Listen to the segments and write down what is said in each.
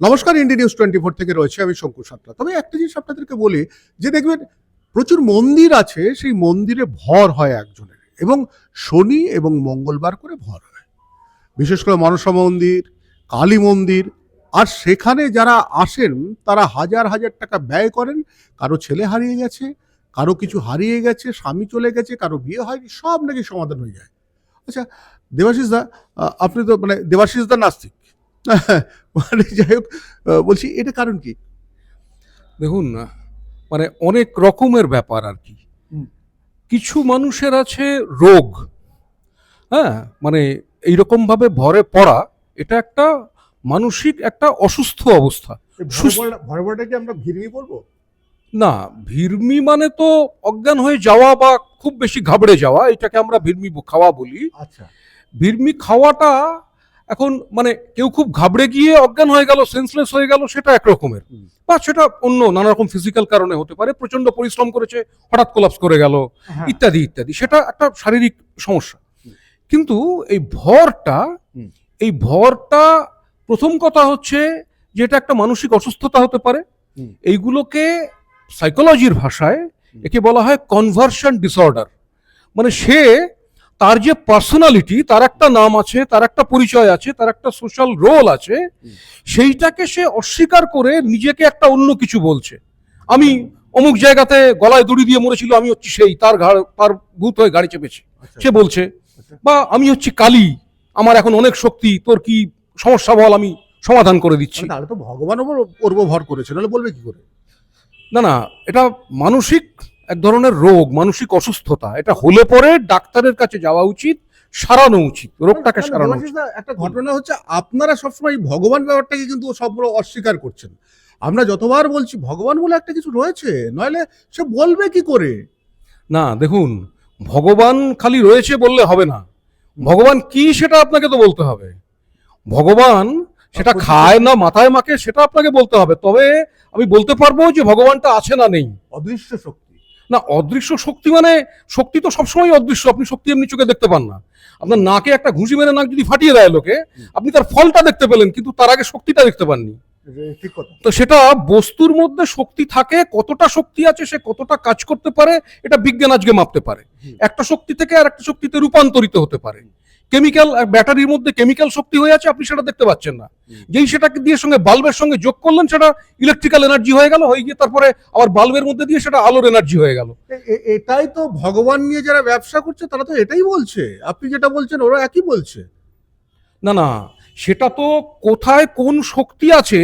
নমস্কার India news twenty four থেকে রয়েছে আমি শঙ্কু সাতরা। তবে একটা জিনিস আপনাদেরকে বলি, যে দেখবেন প্রচুর মন্দির আছে, সেই মন্দিরে ভর হয় একজনের, এবং শনি এবং মঙ্গলবার করে ভর হয়। বিশেষ করে মনসা মন্দির, কালী মন্দির, আর সেখানে যারা আসেন, তারা হাজার হাজার টাকা ব্যয় করেন, কারও ছেলে হারিয়ে গেছে, কারও কিছু হারিয়ে গেছে, স্বামী চলে গেছে, কারও বিয়ে হয়নি, সব নাকি সমাধান হয়ে যায়। আচ্ছা দেবাশিস দা আপনি তো মানে দেবাশিস দা নাস্তিক। মানে যাই হোক বলছি এটা কারণ কি? দেখুন মানে অনেক রকমের ব্যাপার আর কি। কিছু মানুষের আছে রোগ হ্যাঁ? মানে এইরকম ভাবে ভরে পড়া এটা একটা মানসিক একটা অসুস্থ অবস্থা। আমরা ভিড়মি বলব না ভিড়মি মানে তো অজ্ঞান হয়ে যাওয়া বা খুব বেশি ঘাবড়ে যাওয়া এটাকে আমরা ভিড়মি খাওয়া বলি। আচ্ছা। ভিড়মি খাওয়াটা এখন মানে কেউ খুব ঘাবড়ে গিয়ে অজ্ঞান হয়ে গেল সেন্সলেস হয়ে গেল সেটা একরকমের। বা সেটা অন্য নানা রকম ফিজিক্যাল কারণে হতে পারে প্রচণ্ড পরিশ্রম করেছে হঠাৎ কোলাপস করে গেল ইত্যাদি ইত্যাদি। সেটা একটা শারীরিক সমস্যা। কিন্তু এই ভরটা এই ভরটা প্রথম কথা হচ্ছে যে এটা একটা মানসিক অসুস্থতা হতে পারে। এইগুলোকে সাইকোলজির ভাষায় একে বলা হয় কনভার্সন ডিসঅর্ডার মানে সে তার যে পার্সোনালিটি তার একটা নাম আছে তার একটা পরিচয় আছে তার একটা সোশ্যাল রোল আছে সেইটাকে সে অস্বীকার করে নিজেকে একটা অন্য কিছু বলছে। আমি অমুক জায়গাতে গলায় দড়ি দিয়ে মরেছিল আমি হচ্ছি সেই তার ঘাড় তার ভূত হয়ে গাড়ি চেপেছে। আচ্ছা। সে বলছে আচ্ছা। বা আমি হচ্ছি কালী আমার এখন অনেক শক্তি তোর কি সমস্যা বল আমি সমাধান করে দিচ্ছি। তাহলে তো ভগবান ওপর ভর করেছে নাহলে বলবে কি করে? না না এটা মানসিক এক ধরনের রোগ মানসিক অসুস্থতা। এটা হলে পরে ডাক্তারের কাছে যাওয়া উচিত সারানো উচিত রোগটাকে সারানো উচিত। একটা ঘটনা হচ্ছে আপনারা সবসময় ভগবান ব্যাপারটাকে কিন্তু সব অস্বীকার করছেন। আমরা যতবার বলছি ভগবান বলে একটা কিছু রয়েছে নইলে সে বলবে কি করে? না দেখুন ভগবান খালি রয়েছে বললে হবে না। ভগবান কি সেটা আপনাকে তো বলতে হবে। ভগবান সেটা খায় না মাথায় মাকে সেটা আপনাকে বলতে হবে। তবে আমি বলতে পারব যে ভগবানটা আছে না নেই। অদৃশ্য শক্তি। না অদৃশ্য শক্তি মানে শক্তি তো সবসময় অদৃশ্য আপনি শক্তি এমনি চোখে দেখতে পান না। আপনার নাকে একটা ঘুষি মেরে নাক যদি ফাটিয়ে দেয় লোকে আপনি তার ফলটা দেখতে পেলেন কিন্তু তার আগে শক্তিটা দেখতে পাননি। তো সেটা বস্তুর মধ্যে শক্তি থাকে কতটা শক্তি আছে সে কতটা কাজ করতে পারে এটা বিজ্ঞান আজকে মাপতে পারে। একটা শক্তি থেকে আর একটা শক্তিতে রূপান্তরিত হতে পারে। কেমিক্যাল ব্যাটারির মধ্যে কেমিক্যাল শক্তি হয়ে আছে আপনি সেটা দেখতে পাচ্ছেন না। যেই সেটাকে দিয়ে সঙ্গে বাল্বের সঙ্গে যোগ করলেন সেটা ইলেকট্রিক্যাল এনার্জি হয়ে গেল হয়ে গিয়ে তারপরে আবার বাল্বের মধ্যে দিয়ে সেটা আলোর এনার্জি হয়ে গেল। এটাই তো ভগবান নিয়ে যারা ব্যবসা করছে তারা তো এটাই বলছে। আপনি যেটা বলছেন ওরা একই বলছে। না না সেটা তো কোথায় কোন শক্তি আছে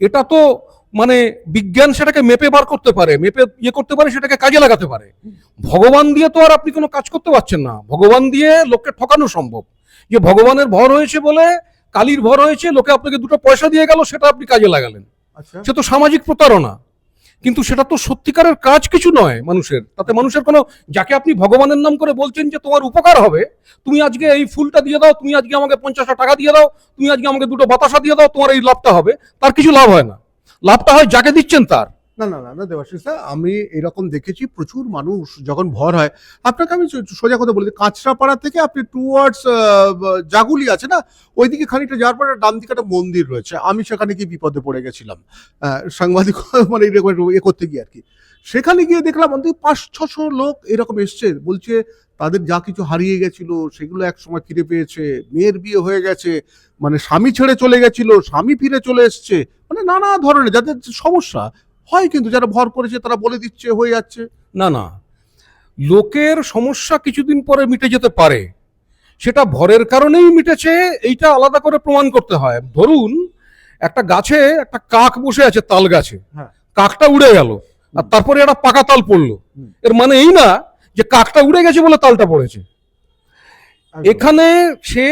এটা তো মানে বিজ্ঞান সেটাকে মেপে বার করতে পারে মেপে ইয়ে করতে পারে সেটাকে কাজে লাগাতে পারে। ভগবান দিয়ে তো আর আপনি কোনো কাজ করতে পারছেন না। ভগবান দিয়ে লোককে ঠকানো সম্ভব। যে ভগবানের ভর হয়েছে বলে কালির ভর হয়েছে লোকে আপনাকে দুটো পয়সা দিয়ে গেল সেটা আপনি কাজে লাগালেন। আচ্ছা। সে তো সামাজিক প্রতারণা। কিন্তু সেটা তো সত্যিকারের কাজ কিছু নয় মানুষের। তাতে মানুষের কোনো যাকে আপনি ভগবানের নাম করে বলছেন যে তোমার উপকার হবে তুমি আজকে এই ফুলটা দিয়ে দাও তুমি আজকে আমাকে পঞ্চাশটা টাকা দিয়ে দাও তুমি আজকে আমাকে দুটো বাতাসা দিয়ে দাও তোমার এই লাভটা হবে। তার কিছু লাভ হয় না। লাভটা হয় যাকে দিচ্ছেন তার। না না না না দেবাশিস দা, আমি এরকম দেখেছি প্রচুর মানুষ যখন ভর হয় আপনাকে আমি সোজা কথা বলি কাঁচরাপাড়া থেকে আপনি টুয়ার্ডস জাগুলি আছে না ওইদিকে খানিকটা যাওয়ার পরে ডান দিকে একটা মন্দির রয়েছে আমি সেখানে গিয়ে বিপদে পড়ে গেছিলাম। সাংবাদিক মানে এরকম এ করতে গিয়ে আর কি। সেখানে গিয়ে দেখলাম অন্তত পাঁচ ছশো লোক এরকম এসছে। বলছে তাদের যা কিছু হারিয়ে গেছিল সেগুলো এক সময় ফিরে পেয়েছে মেয়ের বিয়ে হয়ে গেছে মানে স্বামী ছেড়ে চলে গেছিল স্বামী ফিরে চলে এসছে মানে নানা ধরনের যাদের সমস্যা হয় কিন্তু যারা ভর করেছে তারা বলে দিচ্ছে হয়ে যাচ্ছে। না না লোকের সমস্যা কিছুদিন পরে মিটে যেতে পারে। সেটা ভরের কারণেই মিটেছে এইটা আলাদা করে প্রমাণ করতে হয়। ধরুন একটা গাছে একটা কাক বসে আছে তাল গাছে। হ্যাঁ। কাকটা উড়ে গেল। আর তারপরে একটা পাকা তাল পড়ল। এর মানে এই না যে কাকটা উড়ে গেছে বলে তালটা পড়েছে। এখানে সে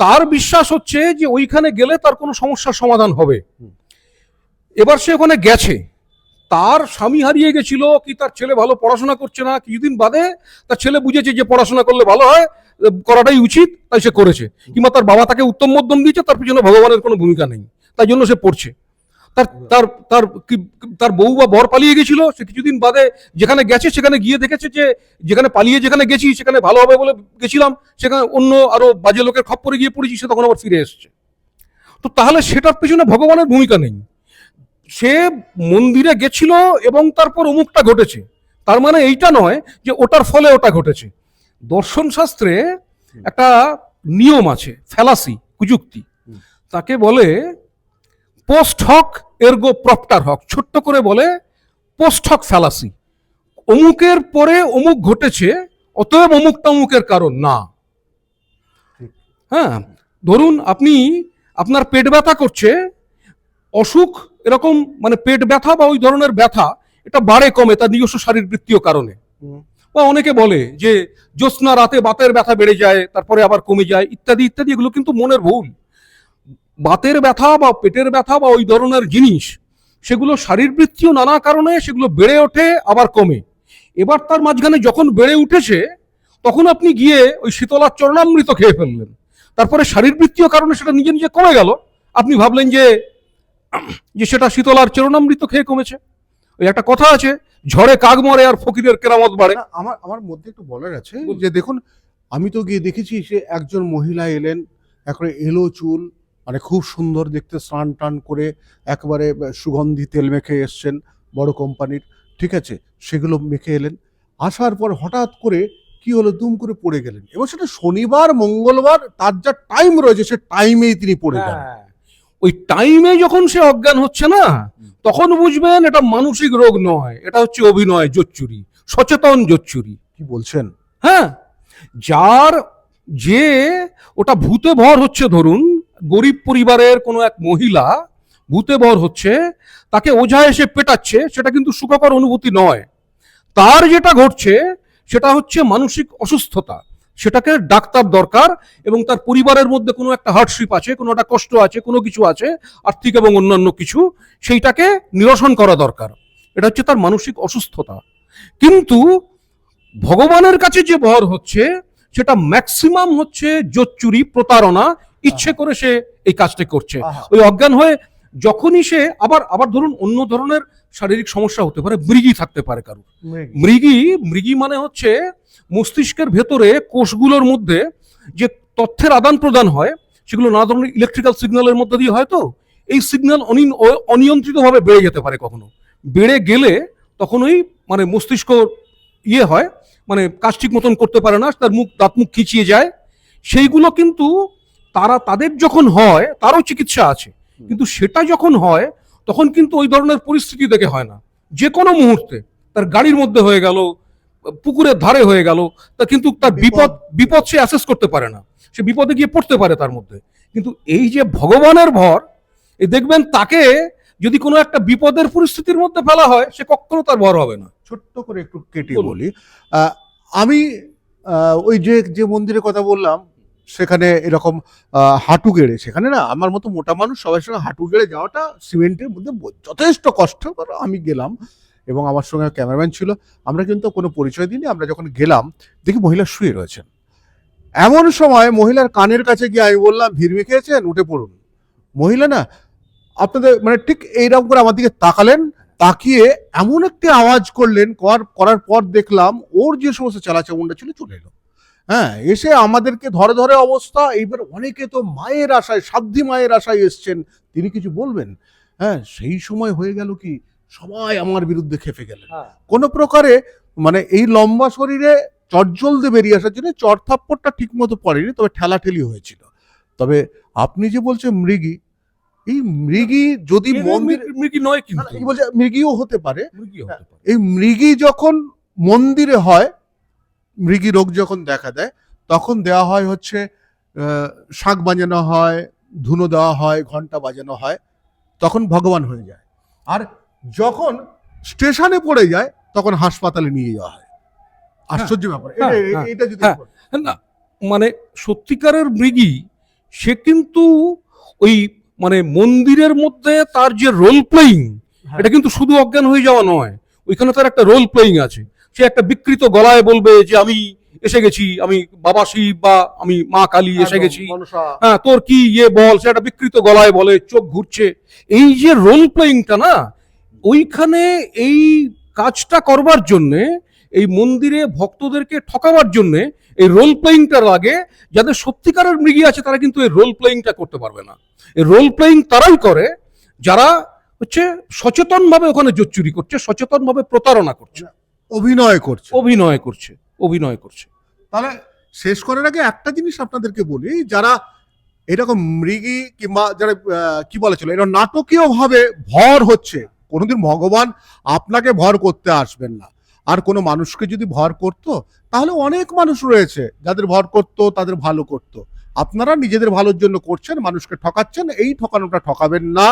তার বিশ্বাস হচ্ছে যে ওইখানে গেলে তার কোনো সমস্যার সমাধান হবে। এবার সে ওখানে গেছে। তার স্বামী হারিয়ে গেছিল কি তার ছেলে ভালো পড়াশোনা করছে না কিছুদিন বাদে তার ছেলে বুঝেছে যে পড়াশোনা করলে ভালো হয় করাটাই উচিত তাই সে করেছে। কিংবা তার বাবা তাকে উত্তম মধ্যম দিয়েছে তার পিছনে ভগবানের কোনো ভূমিকা নেই। তাই জন্য সে পড়ছে। তার তার তার তার বউ বা বর পালিয়ে গেছিল সে কিছুদিন বাদে যেখানে গেছে সেখানে গিয়ে দেখেছে যে যেখানে পালিয়ে যেখানে গেছি সেখানে ভালো হবে বলে গেছিলাম সেখানে অন্য আরও বাজে লোকের খপ্পরে গিয়ে পড়েছি সে তখন আবার ফিরে এসছে। তো তাহলে সেটার পেছনে ভগবানের ভূমিকা নেই। সে মন্দিরে গেছিল এবং তারপর অমুকটা ঘটেছে। তার মানে এইটা নয় যে ওটার ফলে ওটা ঘটেছে। দর্শন শাস্ত্রে একটা নিয়ম আছে ফ্যালাসি কুযুক্তি। তাকে বলে পোস্ট হক এরগো প্রপটার হক। ছোট্ট করে বলে পোস্ট হক ফ্যালাসি। অমুকের পরে অমুক ঘটেছে অতএব অমুকটা অমুকের কারণ না। হ্যাঁ ধরুন আপনি আপনার পেট ব্যথা করছে অসুখ এরকম মানে পেট ব্যথা বা ওই ধরনের ব্যথা এটা বাড়ে কমে তার নিজস্ব শারীরবৃত্তীয় কারণে। বা অনেকে বলে যে জ্যোৎস্না রাতে বাতের ব্যথা বেড়ে যায় তারপরে আবার কমে যায় ইত্যাদি ইত্যাদি এগুলো কিন্তু মনের ভুল। বাতের ব্যথা বা পেটের ব্যথা বা ওই ধরনের জিনিস সেগুলো শারীরবৃত্তীয় নানা কারণে সেগুলো বেড়ে ওঠে আবার কমে। এবার তার মাঝখানে যখন বেড়ে উঠেছে তখন আপনি গিয়ে ওই শীতলার চরণামৃত খেয়ে ফেললেন। তারপরে শারীরবৃত্তীয় কারণে সেটা নিজে নিজে কমে গেল। আপনি ভাবলেন যে যে সেটা শীতলার চরণামৃত খেয়ে কমেছে। ওই একটা কথা আছে ঝড়ে কাক মরে আর ফকিরের কেরামত বাড়ে। না, আমার আমার মধ্যে একটু বলার আছে যে দেখুন আমি তো গিয়ে দেখেছি সে একজন মহিলা এলেন এখন এলো চুল মানে খুব সুন্দর দেখতে স্নান টান করে একবারে সুগন্ধি তেল মেখে এসছেন বড় কোম্পানির। ঠিক আছে সেগুলো মেখে এলেন। আসার পর হঠাৎ করে কি হলো দুম করে পড়ে গেলেন। এবং সেটা শনিবার মঙ্গলবার তার যা টাইম রয়েছে সে টাইমেই তিনি পড়ে গেলেন হ্যাঁ। ওই টাইমে যখন সে অজ্ঞান হচ্ছে না তখন বুঝবেন এটা মানসিক রোগ নয় এটা হচ্ছে অভিনয় জোচ্চুরি সচেতন জোচ্চুরি। কি বলছেন? হ্যাঁ যার যে ওটা ভূতে ভর হচ্ছে ধরুন গরিব পরিবারের কোনো এক মহিলা ভূতে ভর হচ্ছে, তাকে ওঝা এসে পেটাচ্ছে, সেটা কিন্তু সুখকর অনুভূতি নয়। তার যেটা ঘটছে, সেটা হচ্ছে মানসিক অসুস্থতা। সেটাকে ডাক্তার দরকার এবং তার পরিবারের মধ্যে কোনো একটা হার্ডশিপ আছে, কোনো একটা কষ্ট আছে, কোনো কিছু আছে, আর্থিক এবং অন্যান্য কিছু, সেইটাকে নিরসন করা দরকার। এটা হচ্ছে তার মানসিক অসুস্থতা। কিন্তু ভগবানের কাছে যে ভর হচ্ছে, সেটা ম্যাক্সিমাম হচ্ছে জোচ্চুরি, প্রতারণা ইচ্ছে করে সে এই কাজটা করছে। ওই অজ্ঞান হয়ে যখনই সে আবার আবার ধরুন অন্য ধরনের শারীরিক সমস্যা হতে পারে মৃগী থাকতে পারে কারও মৃগী। মৃগী মানে হচ্ছে মস্তিষ্কের ভেতরে কোষগুলোর মধ্যে যে তথ্যের আদান প্রদান হয় সেগুলো নানা ধরনের ইলেকট্রিক্যাল সিগন্যালের মধ্যে দিয়ে হয় তো এই সিগন্যাল অনিয়ন্ত্রিতভাবে বেড়ে যেতে পারে কখনো। বেড়ে গেলে তখন ওই মানে মস্তিষ্ক ইয়ে হয় মানে কাজ ঠিক মতন করতে পারে না তার মুখ দাঁত মুখ খিচিয়ে যায়। সেইগুলো কিন্তু তারা তাদের যখন হয় তারও চিকিৎসা আছে। কিন্তু সেটা যখন হয় তখন কিন্তু ওই ধরনের পরিস্থিতি দেখে হয় না। যে কোনো মুহূর্তে তার গাড়ির মধ্যে হয়ে গেল পুকুরের ধারে হয়ে গেল তা কিন্তু তার বিপদ। বিপদ সে অ্যাসেস করতে পারে না। সে বিপদে গিয়ে পড়তে পারে তার মধ্যে। কিন্তু এই যে ভগবানের ভর এই দেখবেন তাকে যদি কোনো একটা বিপদের পরিস্থিতির মধ্যে ফেলা হয় সে কখনো তার ভর হবে না। ছোট্ট করে একটু কেটে বলি। আমি ওই যে যে মন্দিরের কথা বললাম সেখানে এরকম হাঁটু গেড়ে, সেখানে না আমার মতো মোটা মানুষ সবার সঙ্গে হাঁটু গেড়ে যাওয়াটা সিমেন্টের মধ্যে যথেষ্ট কষ্ট। আমি গেলাম এবং আমার সঙ্গে ক্যামেরাম্যান ছিল। আমরা কিন্তু কোনো পরিচয় দিইনি। আমরা যখন গেলাম, দেখি মহিলা শুয়ে রয়েছেন। এমন সময় মহিলার কানের কাছে গিয়ে আমি বললাম, ভিড় খেয়েছেন উঠে পড়ুন। মহিলা না আপনাদের মানে ঠিক এইরকম করে আমার দিকে তাকালেন, তাকিয়ে এমন একটি আওয়াজ করলেন করার পর দেখলাম, ওর যে সমস্ত চালাচামুন্ডা ছিল চলে এলো। হ্যাঁ এসে আমাদেরকে ধরে ধরে অবস্থা এইবার অনেকে তো মায়ের আশায় সাধ্যি মায়ের আশায় এসছেন। তিনি কিছু বলবেন? হ্যাঁ সেই সময় হয়ে গেল কি সবাই আমার বিরুদ্ধে খেপে গেলেন। কোনো প্রকারে মানে এই লম্বা শরীরে চটজল দিয়ে বেরিয়ে আসার জন্য চড়থাপ্পড়টা ঠিক মতো পড়েনি তবে ঠেলাঠেলি হয়েছিল। তবে আপনি যে বলছেন মৃগী এই মৃগী যদি মৃগী নয় কিন্তু। বলছে মৃগীও হতে পারে। এই মৃগী যখন মন্দিরে হয় মৃগী রোগ যখন দেখা দেয় তখন দেওয়া হয় হচ্ছে শাঁখ বাজানো হয় ধুনো দেওয়া হয় ঘণ্টা বাজানো হয় তখন ভগবান হয়ে যায় আর যখন স্টেশনে পড়ে যায় তখন হাসপাতালে নিয়ে যাওয়া হয় আশ্চর্য ব্যাপার এটা- হ্যাঁ, হ্যাঁ, এটা যদি হ্যাঁ। না মানে সত্যিকারের মৃগী সে কিন্তু ওই মানে মন্দিরের মধ্যে তার যে রোল প্লেয়িং হ্যাঁ। এটা কিন্তু শুধু অজ্ঞান হয়ে যাওয়া নয় ওইখানে তার একটা রোল প্লেয়িং আছে সে একটা বিকৃত গলায় বলবে যে আমি এসে গেছি আমি বাবা শিব বা আমি মা কালী এসে গেছি। হ্যাঁ তোর কি ইয়ে বল? সে একটা বিকৃত গলায় বলে চোখ ঘুরছে। এই যে রোল প্লেয়িংটা না ওইখানে এই কাজটা করবার জন্যে এই মন্দিরে ভক্তদেরকে ঠকাবার জন্য এই রোল প্লেয়িংটা লাগে যাদের সত্যিকারের মৃগী আছে তারা কিন্তু এই রোল প্লেয়িংটা করতে পারবে না। এই রোল প্লেয়িং তারাই করে যারা হচ্ছে সচেতনভাবে ওখানে জোর চুরি করছে সচেতনভাবে প্রতারণা করছে। অভিনয় করছে। অভিনয় করছে অভিনয় করছে। তাহলে শেষ করার আগে একটা জিনিস আপনাদেরকে বলি যারা এরকম মৃগী কিংবা যারা কি বলা ছিল এরকম নাটকীয় ভাবে ভর হচ্ছে। কোনোদিন ভগবান আপনাকে ভর করতে আসবেন না। আর কোনো মানুষকে যদি ভর করতো তাহলে অনেক মানুষ রয়েছে যাদের ভর করতো তাদের ভালো করতো। আপনারা নিজেদের ভালোর জন্য করছেন মানুষকে ঠকাচ্ছেন এই ঠকানোটা ঠকাবেন না।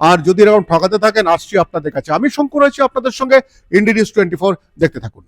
আর যদি এরকম ঠকাতে থাকেন, আসছি আপনাদের কাছে। আমি শঙ্কর আছি আপনাদের সঙ্গে ইন্ডিনিউজ টোয়েন্টি ফোর দেখতে থাকুন।